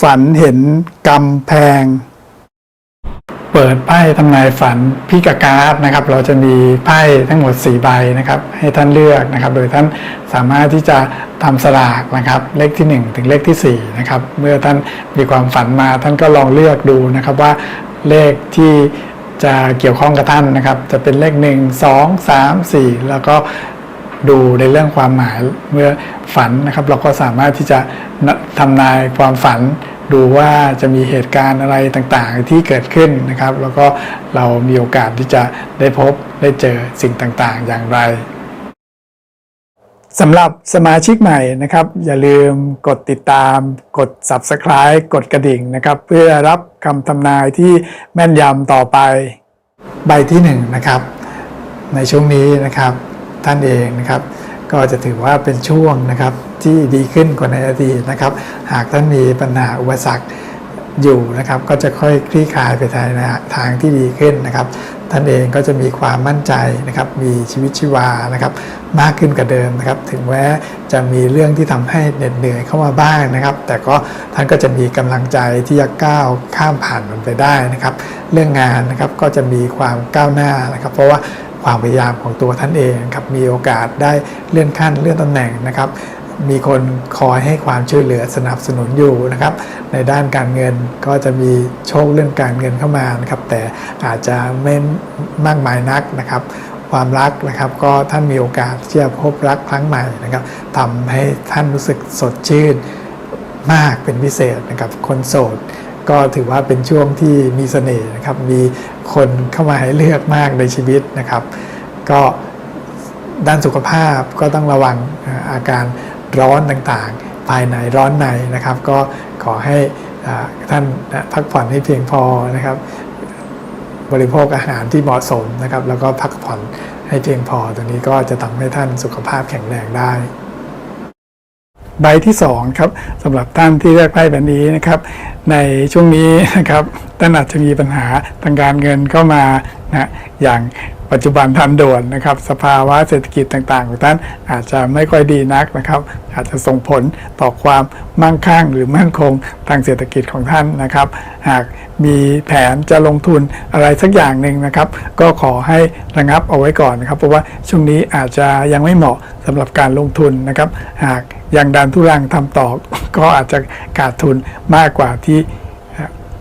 ฝันเห็นกำแพง เปิดไพ่ทำนายฝันพิกาการ์ดนะครับ เราจะมีไพ่ทั้งหมด 4 ใบนะครับ ให้ท่านเลือกนะครับ โดยท่านสามารถที่จะทำสลากนะครับ เลขที่ 1 ถึงเลขที่ 4 นะครับ เมื่อท่านมีความฝันมาท่านก็ลองเลือกดูนะครับว่าเลขที่จะเกี่ยวข้องกับท่านนะครับ จะเป็นเลข 1 2 3 4 แล้วก็ ดูในเรื่องความหมายเมื่อฝันนะครับ เราก็สามารถที่จะทำนายความฝัน ดูว่าจะมีเหตุการณ์อะไรต่างๆ ที่เกิดขึ้นนะครับ แล้วก็เรามีโอกาสที่จะได้พบได้เจอสิ่งต่างๆ อย่างไรสำหรับสมาชิกใหม่นะครับ อย่าลืมกดติดตาม กด Subscribe กดกระดิ่งนะครับ เพื่อรับคำทำนายที่แม่นยำต่อไป ใบที่หนึ่งนะครับ ในช่วงนี้นะครับ ท่านเองนะครับ ก็จะถือว่าเป็นช่วงนะครับที่ดีขึ้นกว่าในอดีตนะครับ หากท่านมีปัญหาอุปสรรคอยู่นะครับ ก็จะค่อยคลี่คลายไปทางทางที่ดีขึ้นนะครับ ท่านเองก็จะมีความมั่นใจนะครับ มีชีวิตชีวานะครับ มากขึ้นกว่าเดิมนะครับ ถึงแม้จะมีเรื่องที่ทำให้เหน็ดเหนื่อยเข้ามาบ้างนะครับ แต่ก็ท่านก็จะมีกำลังใจที่จะก้าวข้ามผ่านมันไปได้นะครับ เรื่องงานนะครับก็จะมีความก้าวหน้านะครับ เพราะว่าความพยายามของตัวท่านเองครับมีโอกาสได้เลื่อนขั้นเลื่อนตำแหน่งนะครับ มีคนคอยให้ความช่วยเหลือสนับสนุนอยู่นะครับ ในด้านการเงินก็จะมีโชคเรื่องการเงินเข้ามานะครับ แต่อาจจะไม่มากมายนักนะครับความรักนะครับก็ท่านมีโอกาสที่จะพบรักครั้งใหม่นะครับทำให้ท่านรู้สึกสดชื่นมากเป็นพิเศษนะครับคนโสด ก็ถือว่าเป็นช่วงที่มีเสน่ห์นะครับ มีคนเข้ามาให้เลือกมากในชีวิตนะครับ ก็ด้านสุขภาพก็ต้องระวังอาการร้อนต่างๆ ภายในร้อนในนะครับ ก็ขอให้ท่านพักผ่อนให้เพียงพอนะครับ บริโภคอาหารที่เหมาะสมนะครับ แล้วก็พักผ่อนให้เพียงพอตรงนี้ก็จะทำให้ท่านสุขภาพแข็งแรงได้ ใบที่2ครับสำหรับท่านที่เลือกไพ่แบบนี้นะครับ ในช่วงนี้นะครับท่านอาจจะมีปัญหาทางการเงินเข้ามานะอย่าง ปัจจุบันทันด่วนนะครับ สภาวะเศรษฐกิจต่างๆ ของท่านอาจจะไม่ค่อยดีนักนะครับ อาจจะส่งผลต่อความมั่งคั่งหรือมั่นคงทางเศรษฐกิจของท่านนะครับ หากมีแผนจะลงทุนอะไรสักอย่างหนึ่งนะครับ ก็ขอให้ระงับเอาไว้ก่อนนะครับ เพราะว่าช่วงนี้อาจจะยังไม่เหมาะสำหรับการลงทุนนะครับ หากยังดันทุรังทำต่อก็อาจจะขาดทุนมากกว่าที่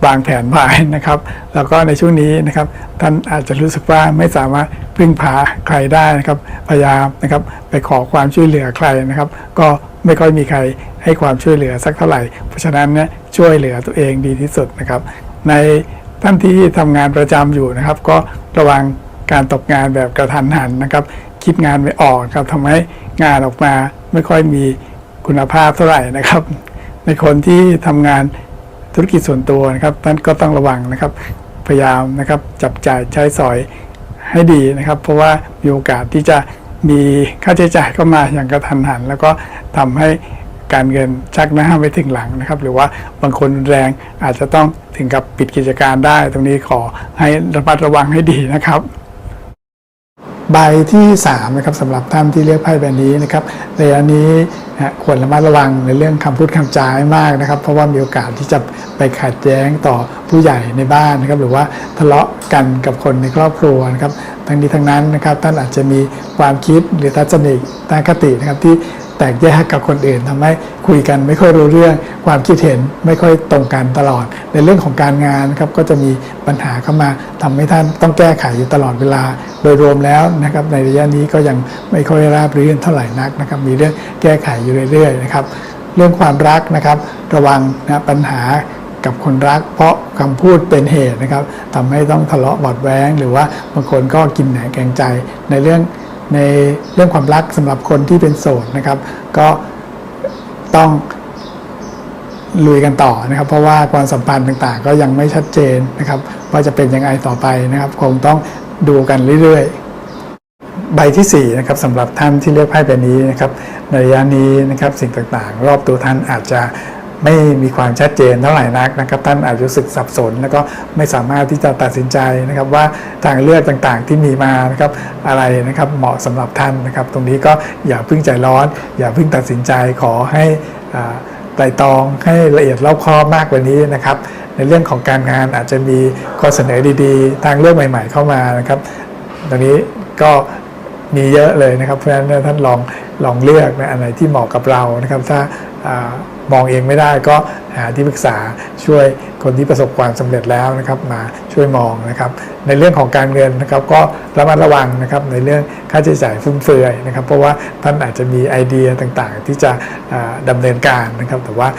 วางแผนไว้นะครับ แล้วก็ในช่วงนี้นะครับท่านอาจจะรู้สึกว่าไม่สามารถพึ่งพาใครได้นะครับ พยายามนะครับไปขอความช่วยเหลือใครนะครับ ก็ไม่ค่อยมีใครให้ความช่วยเหลือสักเท่าไหร่ เพราะฉะนั้นเนี่ยช่วยเหลือตัวเองดีที่สุดนะครับ ในท่านที่ทำงานประจำอยู่นะครับ ก็ระวังการตกงานแบบกระทันหันนะครับ คิดงานไม่ออกครับทำให้งานออกมาไม่ค่อยมีคุณภาพเท่าไหร่นะครับ ในคนที่ทำงาน ธุรกิจส่วนตัวนะครับท่านก็ต้องระวังนะครับ พยายามนะครับจับจ่ายใช้สอยให้ดีนะครับ เพราะว่ามีโอกาสที่จะมีค่าใช้จ่ายเข้ามาอย่างกระทันหัน แล้วก็ทำให้การเงินชักหน้าไม่ถึงหลังนะครับ หรือว่าบางคนแรงอาจจะต้องถึงกับปิดกิจการได้ ตรงนี้ขอให้ระมัดระวังให้ดีนะครับ ใบที่3นะครับสำหรับท่านที่เลือกไพ่ใบนี้นะครับระยะนี้นะควรระมัดระวังในเรื่องคำพูดคำจาให้มากนะครับ เพราะว่ามีโอกาสที่จะไปขัดแย้งต่อผู้ใหญ่ในบ้านนะครับ หรือว่าทะเลาะกันกับคนในครอบครัวนะครับ ทั้งนี้ทั้งนั้นนะครับท่านอาจจะมีความคิดหรือทัศนคติคตินะครับที่ แตกแยกกับคนอื่นทำให้คุยกันไม่ค่อยรู้เรื่อง ความคิดเห็นไม่ค่อยตรงกันตลอด ในเรื่องของการงานครับก็จะมีปัญหาเข้ามาทำให้ท่านต้องแก้ไขอยู่ตลอดเวลา โดยรวมแล้วนะครับในระยะนี้ก็ยังไม่ค่อยราบรื่นเท่าไหร่นักนะครับมีเรื่องแก้ไขอยู่เรื่อยๆนะครับเรื่องความรักนะครับระวังนะปัญหากับคนรัก เพราะคำพูดเป็นเหตุนะครับทำให้ต้องทะเลาะบาดแว้ง หรือว่าบางคนก็กินแหนแกงใจในเรื่อง ในเรื่องความรักสำหรับคนที่เป็นโสดนะครับ ก็ต้องลุยกันต่อนะครับ เพราะว่าความสัมพันธ์ต่างๆ ก็ยังไม่ชัดเจนนะครับ ว่าจะเป็นยังไงต่อไปนะครับ คงต้องดูกันเรื่อยๆ ใบที่4นะครับสำหรับท่านที่เลือกไพ่ใบนี้นะครับในระยะนี้นะครับสิ่งต่างๆ รอบตัวท่านอาจจะ ไม่มีความชัดเจนเท่าไหร่นักนะครับ ท่านอาจจะรู้สึกสับสน แล้วก็ไม่สามารถที่จะตัดสินใจนะครับว่าทางเลือกต่างๆที่มีมานะครับอะไรนะครับเหมาะสำหรับท่านนะครับ ตรงนี้ก็อย่าเพิ่งใจร้อน อย่าเพิ่งตัดสินใจขอให้ไตร่ตรองให้ละเอียดรอบคอบมากกว่านี้นะครับ ในเรื่องของการงานอาจจะมีข้อเสนอดีๆ ทางเลือกใหม่ ๆ เข้ามานะครับ ตรงนี้ก็มีเยอะเลยนะครับเพราะฉะนั้นท่านลองลองเลือกนะอันไหนที่เหมาะกับเรานะครับ ถ้า มองเองไม่ได้ก็หาที่ปรึกษาช่วยคนที่ประสบความสำเร็จแล้วนะครับมาช่วยมองนะครับ ในเรื่องของการเงินนะครับก็ระมัดระวังนะครับในเรื่องค่าใช้จ่ายฟุ่มเฟือยนะครับ เพราะว่าท่านอาจจะมีไอเดียต่างๆ ที่จะอ่าดำเนินการนะครับ แต่ว่า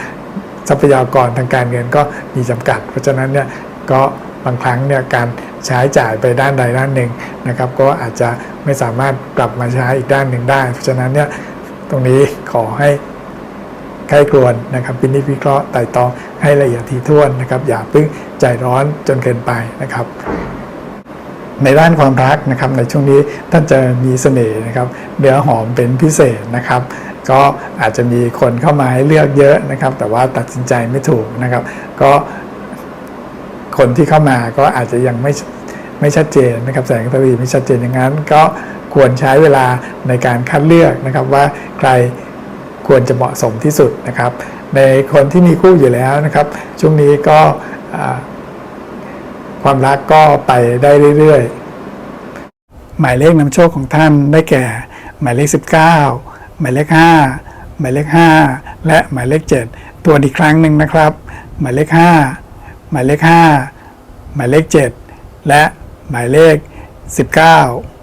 ทรัพยากรทางการเงินก็มีจำกัด เพราะฉะนั้นเนี่ยก็บางครั้งเนี่ยการใช้จ่ายไปด้านใดด้านหนึ่งนะครับ ก็อาจจะไม่สามารถกลับมาใช้อีกด้านหนึ่งได้ เพราะฉะนั้นเนี่ยตรงนี้ขอให้ ใครครวนนะครับพินิจวิเคราะห์ไต่ตองให้ละเอียดถี่ถ้วนนะครับ อย่าเพิ่งใจร้อนจนเกินไปนะครับ ในด้านความรักนะครับ ในช่วงนี้ท่านจะมีเสน่ห์นะครับเนื้อหอมเป็นพิเศษนะครับก็อาจจะมีคนเข้ามาให้เลือกเยอะนะครับ แต่ว่าตัดสินใจไม่ถูกนะครับ ก็คนที่เข้ามาก็อาจจะยังไม่ไม่ชัดเจนนะครับแสงตะวีไม่ชัดเจนอย่างนั้น ก็ควรใช้เวลาในการคัดเลือกนะครับว่าใคร ควรจะเหมาะสมที่สุดนะครับ ในคนที่มีคู่อยู่แล้วนะครับ ช่วงนี้ก็ความรักก็ไปได้เรื่อยๆ หมายเลขนำโชคของท่านได้แก่ หมายเลข 19 หมายเลข 5 หมายเลข 5 และหมายเลข 7 ตัวอีกครั้งหนึ่งนะครับ หมายเลข 5 หมายเลข 5 หมายเลข 7 และหมายเลข 19